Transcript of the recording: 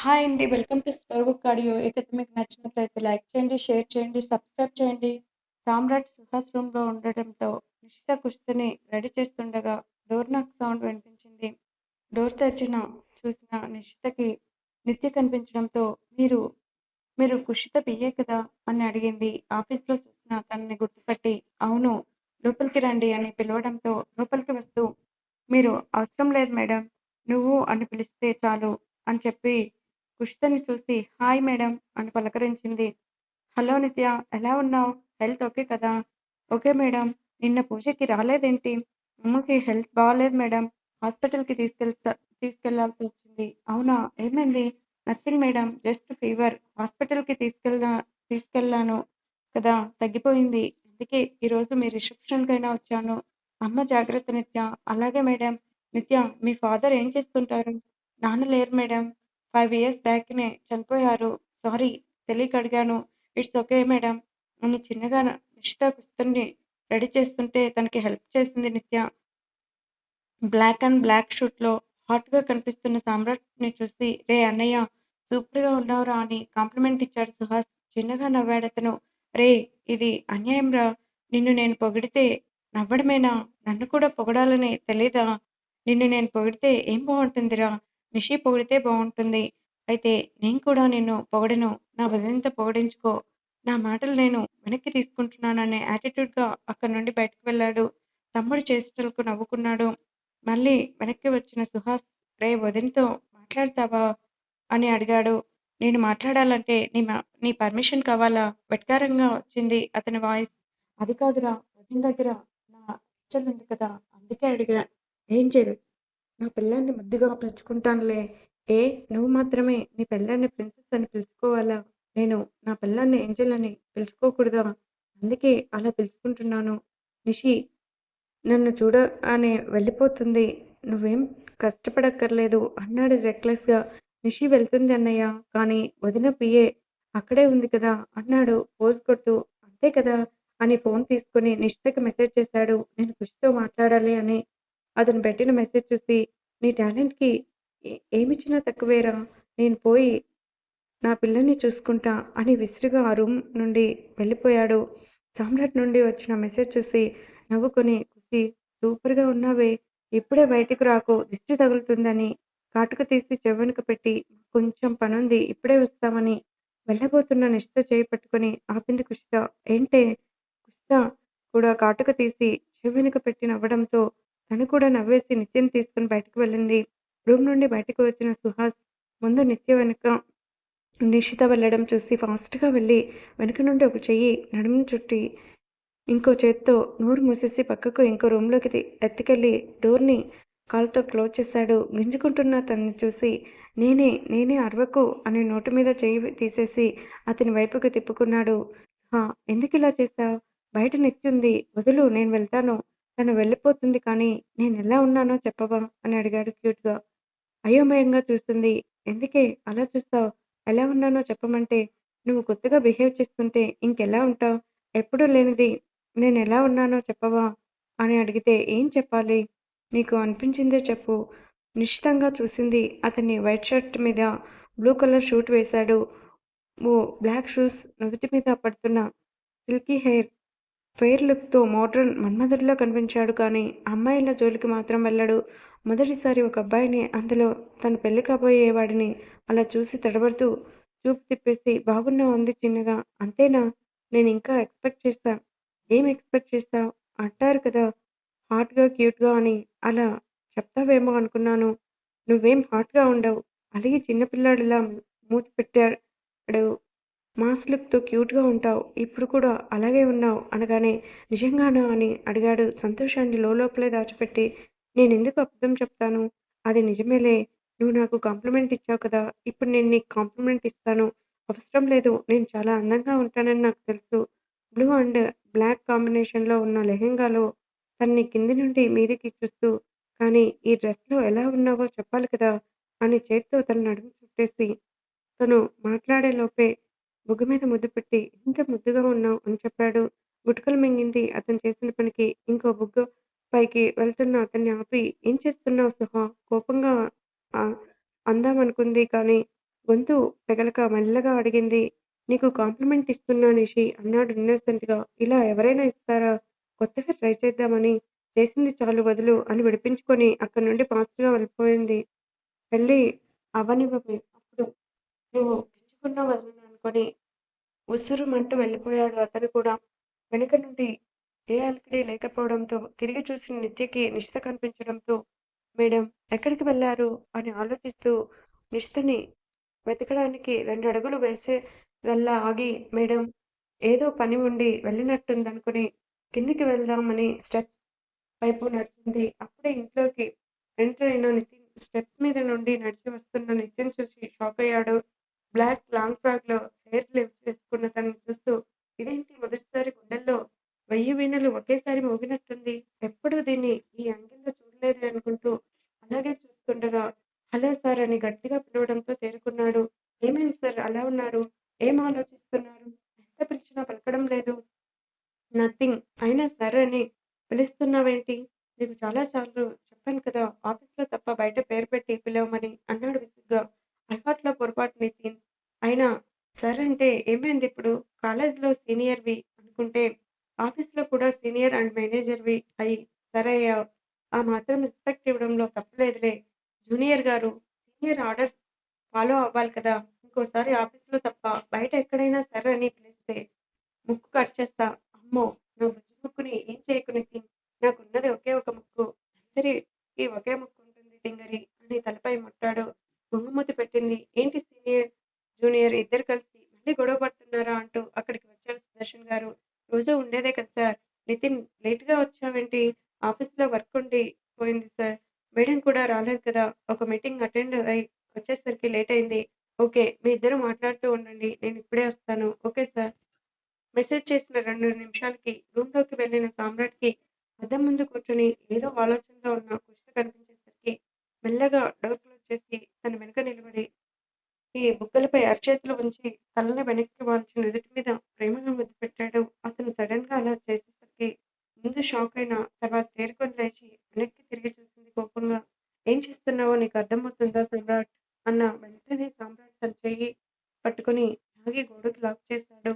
Hi అండి. Welcome to story book audio. ఈ కథ మీకు నచ్చినట్లయితే లైక్ చేయండి, షేర్ చేయండి, సబ్స్క్రైబ్ చేయండి. సామ్రాట్ సుహాస్ రూమ్‌లో ఉండటంతో నిషిత కుస్తీని రెడీ చేస్తుండగా డోర్ నాక్ సౌండ్ వినిపించింది. డోర్ తెరిచిన చూసిన నిషితకి నిత్య కనిపించడంతో మీరు మీరు కుషిత పియ్యే కదా అని అడిగింది. ఆఫీస్‌లో చూసిన తనని గుర్తుపట్టి అవును లోపలికి రండి అని పిలవడంతో లోపలికి వస్తూ మీరు అవసరం లేదు మేడం. నువ్వు అని పిలిస్తే చాలు అని చెప్పి కుషితని చూసి హాయ్ మేడం అని పలకరించింది. హలో నిత్య ఎలా ఉన్నావు? హెల్త్ ఓకే కదా? Okay madam. నిన్న పూజకి రాలేదేంటి? అమ్మకి హెల్త్ బాగాలేదు మేడం. హాస్పిటల్‌కి తీసుకెళ్తా తీసుకెళ్ళాల్సి వచ్చింది. అవునా ఏమైంది? Nothing madam. Just fever. హాస్పిటల్‌కి తీసుకెళ్ళా తీసుకెళ్ళాను కదా తగ్గిపోయింది. అందుకే ఈరోజు మీ రిసెప్షన్‌కైనా వచ్చాను. అమ్మ జాగ్రత్త నిత్య. అలాగే మేడం. నిత్య మీ ఫాదర్ ఏం చేస్తుంటారు? నాన్న లేరు మేడం. ఫైవ్ ఇయర్స్ బ్యాక్‌నే చనిపోయారు. సారీ తెలియక అడిగాను. ఇట్స్ ఓకే మేడం అని చిన్నగా నిషిత రెడీ చేస్తుంటే తనకి హెల్ప్ చేసింది నిత్య. బ్లాక్ అండ్ బ్లాక్ షూట్‌లో హాట్‌గా కనిపిస్తున్న సామ్రాట్‌ని చూసి రే అన్నయ్య సూపర్‌గా ఉన్నావురా అని కాంప్లిమెంట్ ఇచ్చాడు సుహాస్. చిన్నగా నవ్వాడతను. రే ఇది అన్యాయం రా నిన్ను నేను పొగిడితే నవ్వడమేనా? నన్ను కూడా పొగడాలని తెలీదా? నిన్ను నేను పొగిడితే ఏం బాగుంటుందిరా నిషి పొగిడితే బాగుంటుంది అయితే నేను కూడా నిన్ను పొగడను. నా వదినతో పొగడించుకో నా మాటలు నేను వెనక్కి తీసుకుంటున్నాననే యాటిట్యూడ్‌గా అక్కడి నుండి బయటకు వెళ్ళాడు. తమ్ముడు చేసేటలకు నవ్వుకున్నాడు. మళ్ళీ వెనక్కి వచ్చిన సుహాస్ రే వదినతో మాట్లాడతావా? అని అడిగాడు. నేను మాట్లాడాలంటే నీ నీ పర్మిషన్ కావాలా? వెట్కారంగా వచ్చింది అతని వాయిస్. అది కాదురా వదిన దగ్గర నా ఉంది కదా అందుకే అడిగా. ఏం ఏంజెల్ నా పిల్లాడిని ముద్దుగా పెంచుకుంటానులే. ఏ నువ్వు మాత్రమే నీ పిల్లాన్ని ప్రిన్సెస్ అని పిలుచుకోవాలా? నేను నా పిల్లాన్ని ఏంజెల్ అని పిలుచుకోకూడదా? అందుకే అలా పిలుచుకుంటున్నాను. నిషి నన్ను చూడగానే వెళ్ళిపోతుంది. నువ్వేం కష్టపడక్కర్లేదు అన్నాడు రెక్లెస్‌గా. నిషి వెళ్తుంది అన్నయ్య. కానీ వదిన పిఏ అక్కడే ఉంది కదా అన్నాడు పోజ్ కొడుతూ. అంతే కదా అని ఫోన్ తీసుకుని నిషితకి మెసేజ్ చేశాడు. నేను ఖుషితో మాట్లాడాలి అని. అతను పెట్టిన మెసేజ్ చూసి నీ టాలెంట్‌కి ఏమిచ్చినా తక్కువేరా. నేను పోయి నా పిల్లల్ని చూసుకుంటా అని విసురుగా ఆ రూమ్ నుండి వెళ్ళిపోయాడు. సామ్రాట్ నుండి వచ్చిన మెసేజ్ చూసి నవ్వుకొని కుసి సూపర్‌గా ఉన్నావే. ఇప్పుడే బయటికి రాకు దిష్టి తగులుతుందని కాటుక తీసి చెవినక పెట్టి కొంచెం పనుంది ఇప్పుడే వస్తామని వెళ్ళబోతున్న నిష్ట చేయి పట్టుకొని ఆపింది కుషిత. ఏంటే? కుషిత కూడా కాటుక తీసి చెవినక పెట్టి నవ్వడంతో తను కూడా నవ్వేసి నిత్యని తీసుకుని బయటకు వెళ్ళింది. రూమ్ నుండి బయటకు వచ్చిన సుహాస్ ముందు నిత్య వెనుక నిషిత వెళ్ళడం చూసి ఫాస్ట్‌గా వెళ్ళి వెనుక నుండి ఒక చెయ్యి నడుముని చుట్టి ఇంకో చేత్తో నోరు మూసేసి పక్కకు ఇంకో రూమ్‌లోకి తి ఎత్తుకెళ్ళి డోర్‌ని కాల్తో క్లోజ్ చేశాడు. గింజుకుంటున్న తనని చూసి నేనే నేనే అరవకు అని నోటి మీద చెయ్యి తీసేసి అతని వైపుకు తిప్పుకున్నాడు. ఎందుకు ఇలా చేశావు బయట నిత్య వదులు నేను వెళ్తాను. తను వెళ్ళిపోతుంది కానీ నేను ఎలా ఉన్నానో చెప్పవా? అని అడిగాడు క్యూట్‌గా. అయోమయంగా చూస్తుంది. ఎందుకే అలా చూస్తావ్? ఎలా ఉన్నానో చెప్పమంటే నువ్వు కొత్తగా బిహేవ్ చేస్తుంటే ఇంకెలా ఉంటావ్? ఎప్పుడూ లేనిది నేను ఎలా ఉన్నానో చెప్పవా? అని అడిగితే ఏం చెప్పాలి? నీకు అనిపించిందే చెప్పు. నిశ్చితంగా చూసింది అతన్ని వైట్ షర్ట్ మీద బ్లూ కలర్ షూట్ వేశాడు. ఓ బ్లాక్ షూస్ నుదుటి మీద పడుతున్న సిల్కీ హెయిర్ ఫెయిర్ లుక్‌తో మోడ్రన్ మన్మధుడిలా కనిపించాడు కానీ అమ్మాయిల జోలికి మాత్రం వెళ్ళాడు మొదటిసారి ఒక అబ్బాయిని అందులో తను పెళ్ళి కాబోయేవాడిని అలా చూసి తడబడుతూ చూపు తిప్పేసి బాగున్నావు అంది చిన్నగా. అంతేనా? నేను ఇంకా ఎక్స్‌పెక్ట్ చేశా. ఏం ఎక్స్‌పెక్ట్ చేస్తావు అంటారు కదా హాట్‌గా, క్యూట్‌గా అని అలా చెప్తావేమో అనుకున్నాను. నువ్వేం హాట్‌గా ఉండవు. అలాగే చిన్నపిల్లాడిలా మూతి పెట్టాడు. మాస్ లుక్‌తో క్యూట్‌గా ఉంటావు. ఇప్పుడు కూడా అలాగే ఉన్నావు అనగానే నిజంగానా అని అడిగాడు సంతోషాన్ని లోలోపలే దాచిపెట్టి. నేను ఎందుకు అబద్ధం చెప్తాను? అది నిజమేలే. నువ్వు నాకు కాంప్లిమెంట్ ఇచ్చావు కదా ఇప్పుడు నేను నీకు కాంప్లిమెంట్ ఇస్తాను. అవసరం లేదు. నేను చాలా అందంగా ఉంటానని నాకు తెలుసు. బ్లూ అండ్ బ్లాక్ కాంబినేషన్‌లో ఉన్న లెహెంగాలో తన్ని కింది నుండి మీదికి చూస్తూ కానీ ఈ డ్రెస్‌లో ఎలా ఉన్నావో చెప్పాలి కదా అని చేత్తో తన నడుము చుట్టేసి తను మాట్లాడేలోపే బుగ్గ మీద ముద్దు పెట్టి ఇంత ముద్దుగా ఉన్నావు అని చెప్పాడు. గుటకలు మింగింది అతను చేసిన పనికి. ఇంకో బుగ్గ పైకి వెళ్తున్న అతన్ని ఆపి ఏం చేస్తున్నావు సుహా? కోపంగా ఆ అందామనుకుంది కానీ గొంతు పెగలక మెల్లగా అడిగింది. నీకు కాంప్లిమెంట్ ఇస్తున్నా నిషి అన్నాడు ఇన్నోసెంట్గా. ఇలా ఎవరైనా ఇస్తారా? కొత్తగా ట్రై చేద్దామని. చేసింది చాలు వదులు అని విడిపించుకొని అక్కడి నుండి ఫాస్ట్గా వెళ్ళిపోయింది. పెళ్ళి అవ్వనివ్వవే అప్పుడు నువ్వు గిచ్చుకున్నా వదలను అనుకొని మంట వెళ్ళిపోయాడు అతను కూడా. వెనుక నుండి ఏ అలికిడి లేకపోవడంతో తిరిగి చూసిన నిత్యకి నిషిత కనిపించడంతో మేడం ఎక్కడికి వెళ్ళారు? అని ఆలోచిస్తూ నిష్ఠని వెతకడానికి రెండు అడుగులు వేసే వల్ల ఆగి మేడం ఏదో పని ఉండి వెళ్ళినట్టుందనుకుని కిందికి వెళ్దామని స్టెప్స్ వైపు నడిచింది. అప్పుడే ఇంట్లోకి ఎంటర్ అయిన నితిన్ స్టెప్స్ మీద నుండి నడిచి వస్తున్న నిత్యం చూసి షాకయ్యాడు. బ్లాక్ లాంగ్ ఫ్రాక్లో హెయిర్ లిఫ్ట్ చేసుకున్న తనని చూస్తూ ఇదేంటి మొదటిసారి గుండెల్లో వెయ్యి వీణలు ఒకేసారి మోగినట్టుంది. ఎప్పుడూ దీన్ని ఈ అంగిల్లో చూడలేదు అనుకుంటూ అలాగే చూస్తుండగా హలో సార్ అని గట్టిగా పిలవడంతో తేరుకున్నాడు. ఏమైంది సార్ అలా ఉన్నారు? ఏం ఆలోచిస్తున్నారు? ఎంత పిలిచినా పలకడం లేదు. నథింగ్ అయినా సార్ అని పిలుస్తున్నావేంటి? నీకు చాలా సార్లు చెప్పాను కదా ఆఫీస్లో తప్ప బయట పేరు పెట్టి పిలవమని అన్నాడు విసుగ్గా. అలవాట్లో పొరపాటు నితిన్. అయినా సార్ అంటే ఏమైందిప్పుడు? కాలేజ్లో సీనియర్వి అనుకుంటే ఆఫీస్లో కూడా సీనియర్ అండ్ మేనేజర్వి అయి సరే ఆ మాత్రం రెస్పెక్ట్ ఇవ్వడంలో తప్పలేదులే junior garu senior order follow అవ్వాలి కదా! ఇంకోసారి ఆఫీస్లో తప్ప బయట ఎక్కడైనా సర్ అని పిలిస్తే ముక్కు కట్ చేస్తా. అమ్మో! నా బుజ్జి ముక్కుని ఏం చేయకు నితిన్. నాకు ఒకే ఒక ముక్కు. అందరికీ ఒకే ముక్కు ఉంటుంది డింగరి అని తలపై ముట్టాడు. బొంగుమూతి పెట్టింది. ఏంటి సీనియర్, జూనియర్ ఇద్దరు కలిసి మళ్ళీ గొడవ పడుతున్నారా అంటూ అక్కడికి వచ్చారు సుదర్శన్ గారు. రోజూ ఉండేదే కదా సార్. నితిన్ లేటుగా వచ్చావేంటి? ఆఫీసులో వర్క్ ఉండి పోయింది సార్. మేడం కూడా రాలేదు కదా! ఒక మీటింగ్ అటెండ్ అయి వచ్చేసరికి లేట్ అయింది. ఓకే మీ ఇద్దరు మాట్లాడుతూ ఉండండి. నేను ఇప్పుడే వస్తాను. Okay sir. మెసేజ్ చేసిన రెండు నిమిషాలకి రూమ్లోకి వెళ్ళిన సామ్రాట్కి అద్దం ముందు కూర్చుని ఏదో ఆలోచనలో ఉన్న కుష్ట కనిపించేసరికి మెల్లగా డోర్ క్లోజ్ చేసి తన వెనుక నిలబడి ఈ బుగ్గలపై అరచేతులు ఉంచి తలని వెనక్కి వాల్చిన నుదుటి మీద ముందు షాక్ అయినా తర్వాత తేరుకొని లేచి వెనక్కి తిరిగి చూసింది కోపంగా. ఏం చేస్తున్నావో నీకు అర్థమవుతుందా సమ్రాట్? అన్న వెంటనే సామ్రాట్ తన చెయ్యి పట్టుకుని లాగి గోడకు లాక్ చేశాడు.